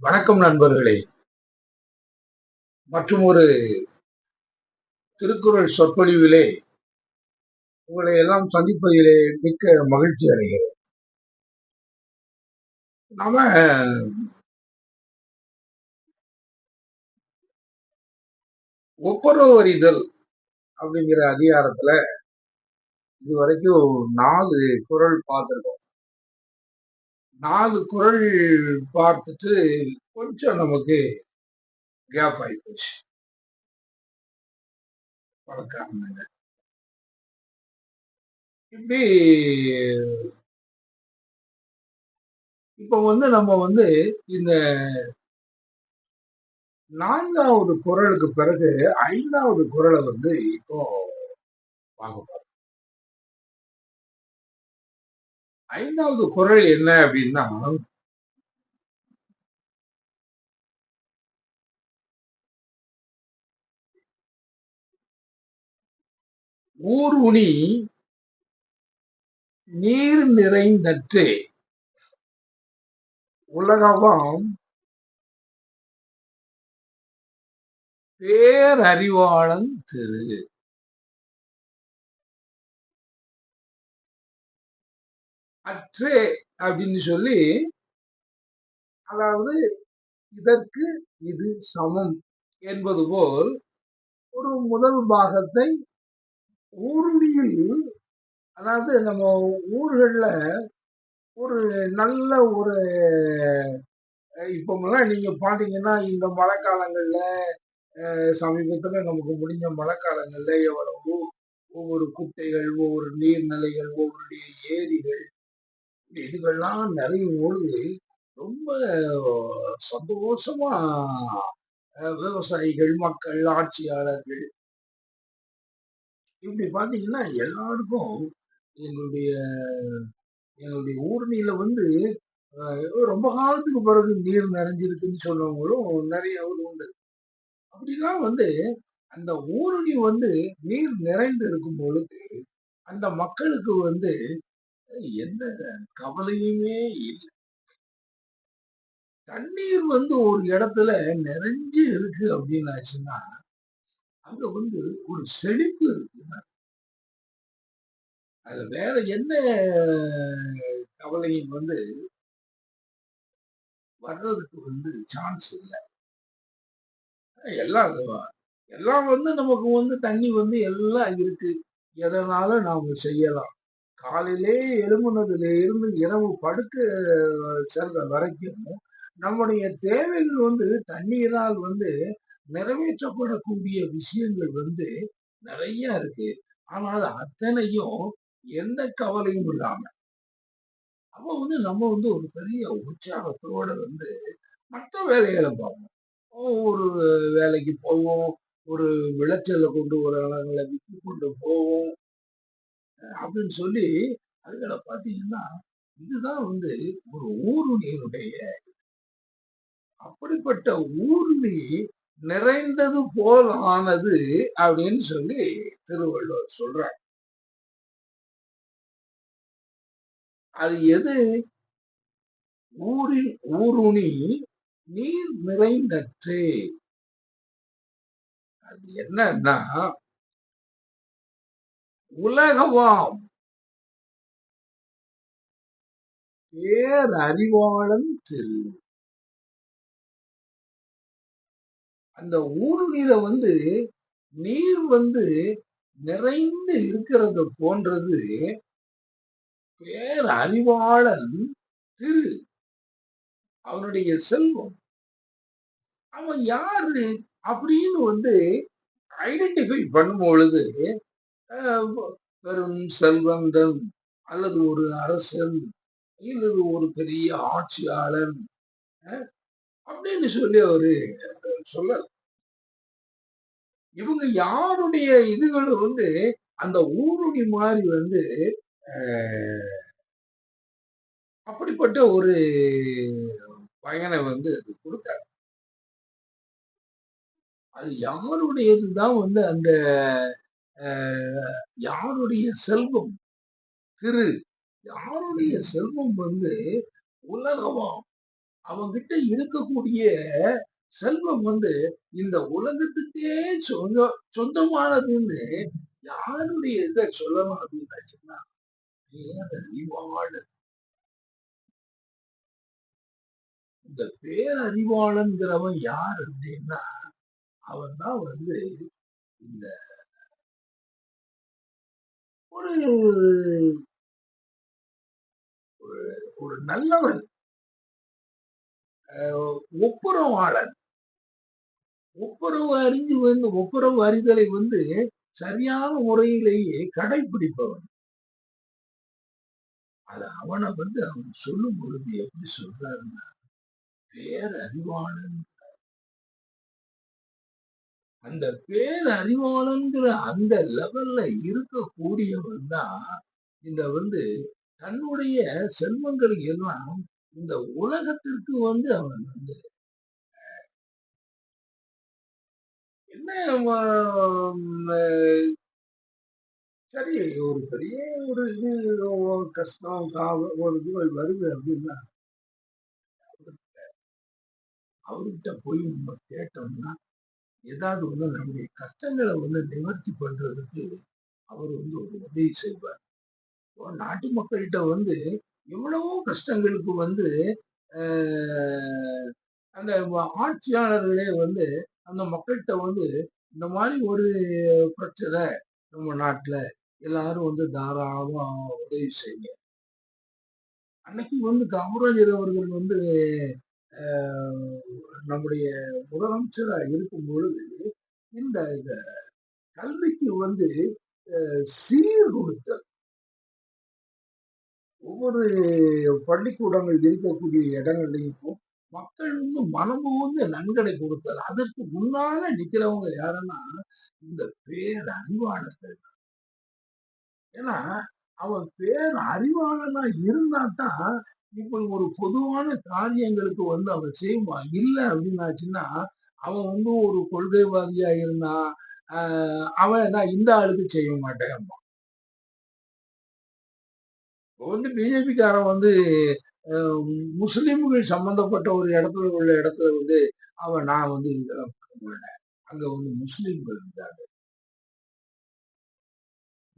வணக்கம் நண்பர்களே. மற்றும் ஒரு திருக்குறள் சொற்பொழிவிலே உங்களை எல்லாம் சந்திப்பதிலே மிக்க மகிழ்ச்சி அடைகிறேன். நாம ஒப்புரவறிதல் அப்படிங்கிற அதிகாரத்துல இதுவரைக்கும் நாலு குரல் பார்த்துருக்கோம். நாலு குரல் பார்த்துட்டு கொஞ்சம் நமக்கு கேப் ஆகி போச்சு. இப்படி இப்போ வந்து நம்ம வந்து இந்த நான்காவது குரலுக்கு பிறகு ஐந்தாவது குரலை வந்து இப்போ பார்க்க போறோம். ஐந்தாவது குரல் என்ன அப்படின்னா ஊருணி நீர் நிறைந்தற்றே. உலகமாம் பேரறிவாளன் திரு. அற்றே அப்படின்னு சொல்லி அதாவது இதற்கு இது சமம் என்பது போல் ஒரு முதல் பாகத்தை ஊர்வியில் அதாவது நம்ம ஊர்களில் ஒரு நல்ல ஒரு இப்போமெல்லாம் நீங்கள் பார்த்தீங்கன்னா இந்த மழை சமீபத்தில் நமக்கு முடிஞ்ச மழை காலங்கள்ல எவ்வளவு ஒவ்வொரு குட்டைகள் ஒவ்வொரு நீர்நிலைகள் ஒவ்வொரு ஏரிகள் இதுகள்லாம் நிறைய பொழுது ரொம்ப சந்தோஷமா விவசாயிகள் மக்கள் ஆட்சியாளர்கள். இப்படி பாத்தீங்கன்னா எல்லாருக்கும் எங்களுடைய எங்களுடைய ஊர்ணியில வந்து ரொம்ப காலத்துக்கு பிறகு நீர் நிறைஞ்சிருக்குன்னு சொன்னவங்களும் நிறைய உண்டு. அப்படிலாம் வந்து அந்த ஊரணி வந்து நீர் நிறைந்து இருக்கும் பொழுது அந்த மக்களுக்கு வந்து எந்த கவலையுமே இல்லை. தண்ணீர் வந்து ஒரு இடத்துல நிறைஞ்சு இருக்கு அப்படின்னாச்சுன்னா அங்க வந்து ஒரு செழிப்பு இருக்கு. அது வேற என்ன கவலையும் வந்து வர்றதுக்கு வந்து சான்ஸ் இல்லை. எல்லாம் எல்லாம் வந்து நமக்கு வந்து தண்ணி வந்து எல்லாம் இருக்கு. எதனால நாம செய்யலாம்? காலையிலே எழும்புனதுல இருந்து இரவு படுக்க செல்ற வரைக்கும் நம்முடைய தேவைகள் வந்து தண்ணீரால் வந்து நிறைவேற்றப்படக்கூடிய விஷயங்கள் வந்து நிறைய இருக்கு. ஆனால் அத்தனையும் எந்த கவலையும் இல்லாம. அப்ப வந்து நம்ம வந்து ஒரு பெரிய உற்சாகத்தோட வந்து மற்ற வேலைகளை பார்ப்போம். ஒரு வேலைக்கு போவோம் ஒரு விளைச்சலை கொண்டு ஒரு அளவுல விற்று கொண்டு போவோம். அப்படின்னு சொல்லி அதுகளை பார்த்தீங்கன்னா இதுதான் வந்து ஒரு ஊருணியினுடைய அப்படிப்பட்ட ஊர்மி நிறைந்தது போல் ஆனது அப்படின்னு சொல்லி திருவள்ளுவர் சொல்றார். அது எது? ஊரின் ஊருணி நீர் நிறைந்தற்று. அது என்னன்னா உலகவாம். பேரறிவாளன் திரு அந்த ஊருணில வந்து நீர் வந்து நிறைந்து இருக்கிறது போன்றது பேரறிவாளன் திரு. அவனுடைய செல்வம். அவன் யாரு அப்படின்னு வந்து ஐடென்டிஃபை பண்ணும் பொழுது பெரும் செல்வந்தன் அல்லது ஒரு அரசன் அல்லது ஒரு பெரிய ஆட்சியாளன் அப்படின்னு சொல்லி அவரு சொல்ல இவங்க யாருடைய இதுகளும் வந்து அந்த ஊருடி மாதிரி வந்து அப்படிப்பட்ட ஒரு பயனை வந்து அது கொடுத்தாரு. அது யாருடையதுதான் வந்து அந்த யாருடைய செல்வம்? திரு யாருடைய செல்வம் வந்து உலகமாம். அவங்கிட்ட இருக்கக்கூடிய செல்வம் வந்து இந்த உலகத்துக்கே சொந்த சொந்தமானதுன்னு யாருடைய இதை சொல்லணும் அப்படின்னாச்சுன்னா பேரறிவாளன் இந்த பேரறிவாளன்கிறவன் யார் அப்படின்னா அவன் தான் வந்து இந்த ஒரு ஒரு நல்லவன். ஒப்புரவாளன் ஒப்புரவு அறிஞ்சு வந்து ஒப்புரவு அறிதலை வந்து சரியான முறையிலேயே கடைபிடிப்பவன் அது அவனை வந்து அவன் சொல்லும் பொழுது எப்படி சொல்றாருன்னா பேரறிவாளன். அந்த பேரறிவாளன்கிற அந்த லெவல்ல இருக்கக்கூடியவன் தான் இந்த வந்து தன்னுடைய செல்வங்கள் எல்லாம் இந்த உலகத்திற்கு வந்து அவன் வந்து என்ன சரி ஒரு பெரிய ஒரு இது கஷ்டம் காவல் ஒரு இது வருது அப்படின்னா அவர்கிட்ட போய் நம்ம கேட்டோம்னா ஏதாவது வந்து நம்முடைய கஷ்டங்களை வந்து நிவர்த்தி பண்றதுக்கு அவர் வந்து ஒரு உதவி செய்வார். நாட்டு மக்கள்கிட்ட வந்து எவ்வளவோ கஷ்டங்களுக்கு வந்து அந்த ஆட்சியாளர்களே வந்து அந்த மக்கள்கிட்ட வந்து இந்த மாதிரி ஒரு பிரச்சனை நம்ம நாட்டுல எல்லாரும் வந்து தாராளமா உதவி செய்யுங்க. அன்னைக்கு வந்து காமராஜர் அவர்கள் வந்து நம்முடைய முதலமைச்சரா இருக்கும் பொழுது இந்த கல்விக்கு வந்து சீர் கொடுத்தல். ஒவ்வொரு பள்ளிக்கூடங்கள் இருக்கக்கூடிய இடங்கள்லையும் மக்கள் வந்து மனமும் வந்து நன்கடை கொடுத்தது அதற்கு முன்னால நிக்கிறவங்க யாருன்னா இந்த பேர் அறிவாளர்கள். ஏன்னா அவன் பேர் அறிவாளனா இருந்தா தான் இப்போ ஒரு பொதுவான காரியங்களுக்கு வந்து அவன் செய்வான் இல்லை அப்படின்னாச்சுன்னா அவன் வந்து ஒரு கொள்கைவாதியா இருந்தா அவன் தான் இந்த ஆளுக்கு செய்ய மாட்டேன் வந்து பிஜேபிக்காரன் வந்து முஸ்லீம்கள் சம்பந்தப்பட்ட ஒரு இடத்துல உள்ள இடத்துல வந்து அவன் நான் வந்து அங்க வந்து முஸ்லிம்கள் இருந்தாங்க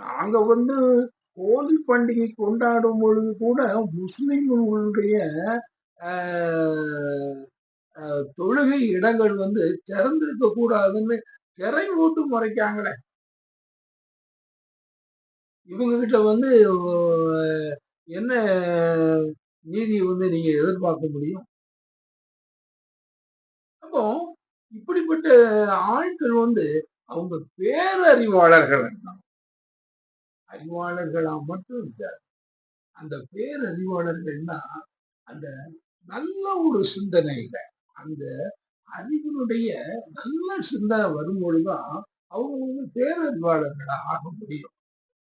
நாங்க வந்து ஹோலி பண்டிகை கொண்டாடும் பொழுது கூட முஸ்லிம்களுடைய தொழுகை இடங்கள் வந்து திறந்திருக்க கூடாதுன்னு திரை ஓட்டு முறைக்காங்களே. இவங்க கிட்ட வந்து என்ன நீதியை வந்து நீங்க எதிர்பார்க்க முடியும்? அப்போ இப்படிப்பட்ட ஆட்கள் வந்து அவங்க பேரறிவாளர்கள். அறிவாளர்களா மட்டும் இருக்காது அந்த பேரறிவாளர்கள்னா அந்த நல்ல ஒரு சிந்தனையில அந்த அறிவினுடைய நல்ல சிந்தனை வரும்பொழுதுதான் அவங்க வந்து பேரறிவாளர்களா ஆக முடியும்.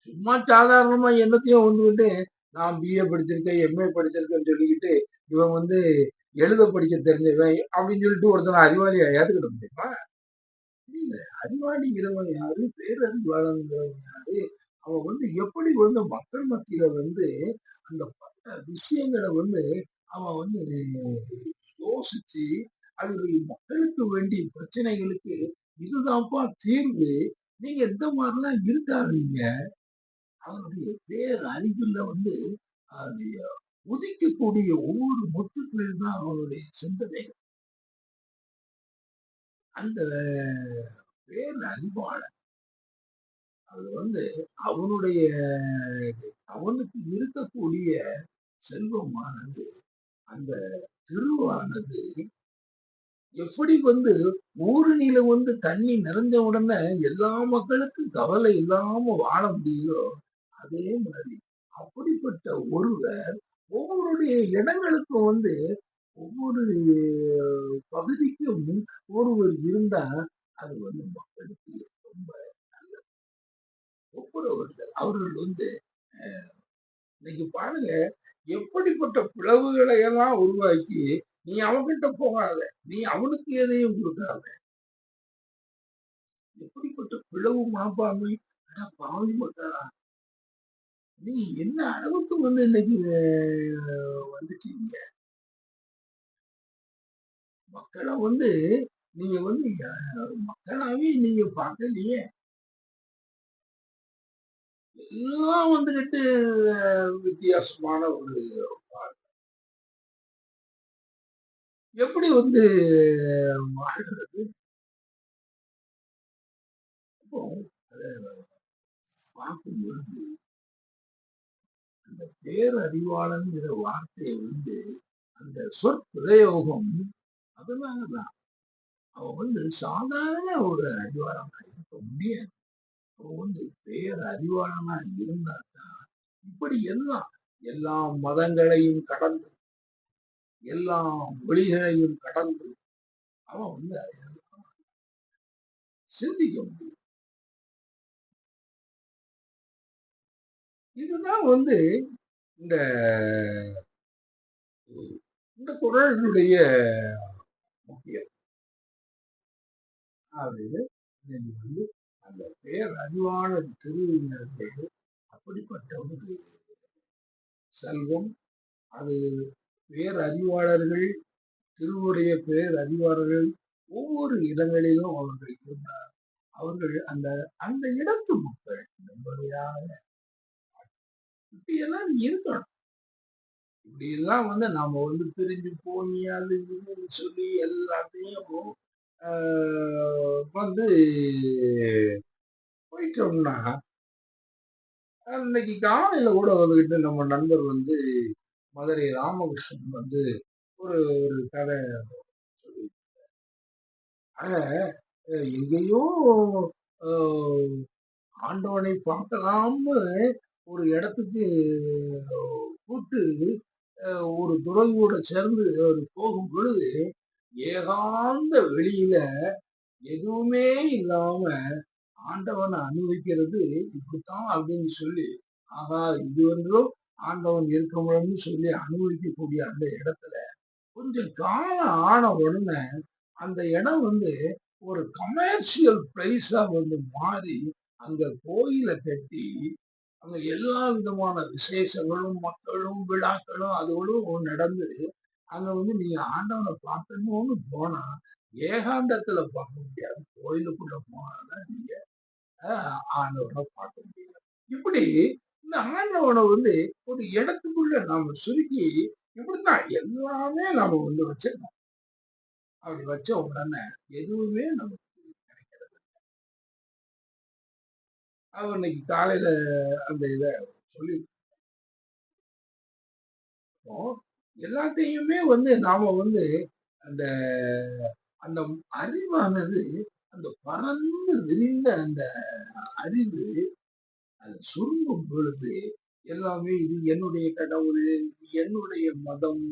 சும்மா சாதாரணமா என்னத்தையும் வந்துக்கிட்டு நான் பிஏ படிச்சிருக்கேன் எம்ஏ படிச்சிருக்கேன்னு சொல்லிக்கிட்டு இவன் வந்து எழுத படிக்க தெரிஞ்சவன் அப்படின்னு சொல்லிட்டு ஒருத்தன் அறிவாளியா ஏத்துக்கிட முடியுமா? இல்லை அறிவாளிங்கிறவன் யாரு? பேரறிவாளங்கிறவன் யாரு? அவன் வந்து எப்படி வந்து மக்கள் மத்தியில வந்து அந்த விஷயங்களை வந்து அவன் வந்து யோசிச்சு அது மக்களுக்கு வேண்டிய பிரச்சனைகளுக்கு இதுதான்ப்பா தீர்வு. நீங்க எந்த மாதிரிலாம் இருக்காதீங்க. அவனுடைய பேர் அறிவுல வந்து அது உதிக்கக்கூடிய ஒவ்வொரு முத்துக்கள் தான் அவனுடைய சிந்தனை அந்த பேர் அறிவாளன். அது வந்து அவனுடைய அவனுக்கு இருக்கக்கூடிய செல்வமானது அந்த திருவானது. எப்படி வந்து ஊரணியில வந்து தண்ணி நிறைஞ்ச உடனே எல்லா மக்களுக்கும் கவலை இல்லாம வாழ முடியுதோ அதே மாதிரி அப்படிப்பட்ட ஒருவர் ஒவ்வொருடைய இடங்களுக்கும் வந்து ஒவ்வொரு பகுதிக்கும் ஒருவர் இருந்தா அது வந்து மக்களுக்கு ரொம்ப ஒவ்வொருவர்கள் அவர்கள் வந்து இன்னைக்கு பாருங்க எப்படிப்பட்ட பிளவுகளை எல்லாம் உருவாக்கி நீ அவன்கிட்ட போகாத நீ அவனுக்கு எதையும் கொடுக்காத. எப்படிப்பட்ட பிளவு மனப்பான்மை பாவி மக்களா. நீ என்ன அளவுக்கு வந்து இன்னைக்கு வந்துட்டீங்க? மக்களை வந்து நீங்க வந்து மக்களாவே நீங்க பார்க்கலையே. எல்லாம் வந்துகிட்டு வித்தியாசமான ஒரு வாழ்க்கை. எப்படி வந்து வாழ்றது பார்க்கும்பொழுது பார்க்கும் பொழுது அந்த பேரறிவாளன்கிற வார்த்தையை வந்து அந்த சொற்பிரயோகம் அதனாலதான். அவன் வந்து சாதாரண ஒரு அறிவாளனா இருக்க முடியாது. இப்போ வந்து பேரறிவாளனா இருந்தாக்கா இப்படி எல்லாம் எல்லா மதங்களையும் கடந்து எல்லா மொழிகளையும் கடந்து அவன் வந்து சிந்திக்க முடியும் இதுதான் வந்து இந்த இந்த குரலினுடைய முக்கியம் அதாவது வந்து அந்த பேரறிவாளர் திருவிஞர்கள் அப்படிப்பட்ட ஒரு செல்வம் அது பேரறிவாளர்கள் திருவுடைய பேரறிவாளர்கள் ஒவ்வொரு இடங்களிலும் அவர்கள் இருந்தார். அவர்கள் அந்த அந்த இடத்து மக்கள் நம்படியாக இப்படியெல்லாம் இருக்கணும். இப்படி எல்லாம் வந்து நாம வந்து பிரிஞ்சு போய் அது சொல்லி எல்லாத்தையும் வந்து போயிட்டோம்னா அன்னைக்கு காலையில கூட வந்துகிட்டு நம்ம நண்பர் வந்து மதுரை ராமகிருஷ்ணன் வந்து ஒரு ஒரு கதை ஆக எங்கேயோ ஆஹ், ஆண்டவனை பார்க்கலாம்னு ஒரு இடத்துக்கு கூட்டு அஹ், ஒரு துறவியோட சேர்ந்து அவர் போகும் பொழுது ஏகாந்த வெளியில எதுவுமே இல்லாம ஆண்டவனை அனுபவிக்கிறது இப்படித்தான் அப்படின்னு சொல்லி ஆகா இது ஒன்றும் ஆண்டவன் இருக்கணும்னு சொல்லி அனுபவிக்கக்கூடிய அந்த இடத்துல கொஞ்சம் காலம் ஆன உடனே அந்த இடம் வந்து ஒரு கமர்ஷியல் பிளேஸா வந்து மாறி அங்க கோயிலை கட்டி அங்க எல்லா விதமான விசேஷங்களும் மக்களும் விழாக்களும் அதோடும் நடந்து அங்க வந்து நீங்க ஆண்டவனை பார்க்கணும்னு போனா ஏகாந்தத்துல பார்க்க முடியாது. கோயிலுக்குள்ள போனாதான் நீங்க ஆஹ், ஆண்டவனை பார்க்க முடியாது இப்படி இந்த ஆண்டவனை வந்து ஒரு இடத்துக்குள்ள நாம சுருக்கி இப்படித்தான் எல்லாமே நாம வந்து வச்சிருக்கோம் அப்படி வச்ச உடனே எதுவுமே நமக்கு கிடைக்கிறது அவர் இன்னைக்கு காலையில அந்த இத சொல்லி எல்லாத்தையுமே வந்து நாம வந்து அந்த அந்த அறிவானது அந்த பறந்து விரிந்த அந்த அறிவு அது சுருங்கும் பொழுது எல்லாமே இது என்னுடைய கடவுள் என்னுடைய மதம்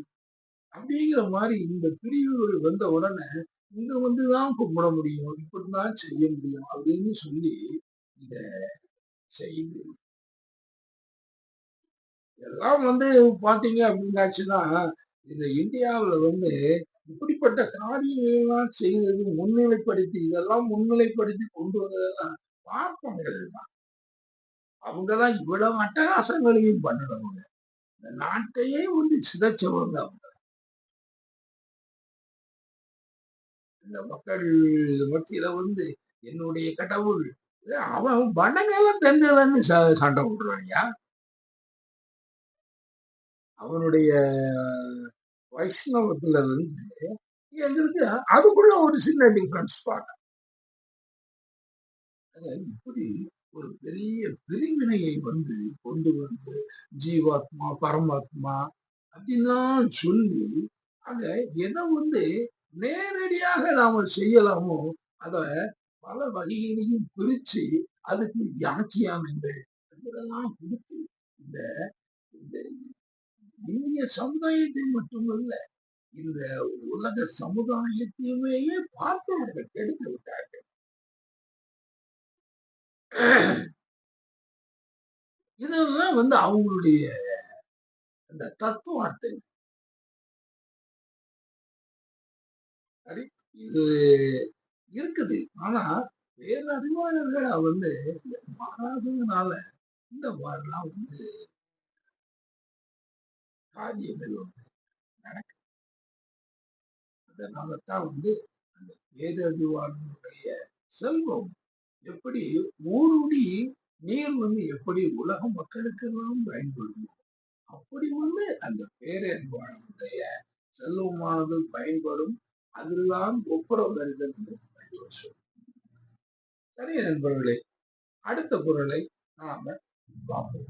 அப்படிங்கிற மாதிரி இந்த பிரிவுகள் வந்த உடனே இங்க வந்துதான் கும்பிட முடியும் இப்படிதான் செய்ய முடியும் அப்படின்னு சொல்லி இத செய்து எல்லாம் வந்து பாத்தீங்க அப்படின்னாச்சுன்னா இந்த இந்தியாவுல வந்து இப்படிப்பட்ட காரியங்கள்லாம் செய்வது முன்னிலைப்படுத்தி இதெல்லாம் முன்னிலைப்படுத்தி கொண்டு வந்ததெல்லாம் பார்ப்பவர்கள் தான் அவங்கதான் இவ்வளவு அட்டகாசங்களையும் பண்ணினவங்க இந்த நாட்டையே வந்து சிதைச்சவங்க அவங்க. இந்த மக்கள் மத்தியில வந்து என்னுடைய கடவுள் அவன் வடங்கெல்லாம் தென்னலன்னு சண்டை விடுறாங்க அவனுடைய வைஷ்ணவத்துல வந்து எங்களுக்கு அதுக்குள்ள ஒரு சின்ன டிஃபரன்ஸ் பார்க்க இப்படி ஒரு பெரிய பிரிவினையை வந்து கொண்டு வந்து ஜீவாத்மா பரமாத்மா அப்படின்லாம் சொல்லி அங்க எதை வந்து நேரடியாக நாம செய்யலாமோ அத பல வகைகளையும் பிரிச்சு அதுக்கு யாக்கியானங்கள் இதெல்லாம் கொடுத்து இந்த இந்திய சமுதாயத்தை மட்டுமல்ல இந்த உலக சமுதாயத்தையுமே பார்த்தவர்கள் கெடுத்து விட்டார்கள். இதெல்லாம் வந்து அவங்களுடைய அந்த தத்துவார்த்தை இது இருக்குது. ஆனா பேரறிவாளர்களை வந்து மாறாததுனால இந்த மாதிரிலாம் வந்து காரியங்கள் வந்து நடக்குது அதனால தான் வந்து அந்த பேரறிவாளனுடைய செல்வம் எப்படி ஊருடி நீர் வந்து எப்படி உலக மக்களுக்கெல்லாம் பயன்படுமோ அப்படி வந்து அந்த பேரறிவாளனுடைய செல்வமானது பயன்படும். அதெல்லாம் அதுதான் ஒப்புரவருதல் சரி நண்பர்களே அடுத்த குரலை நாம பார்ப்போம்.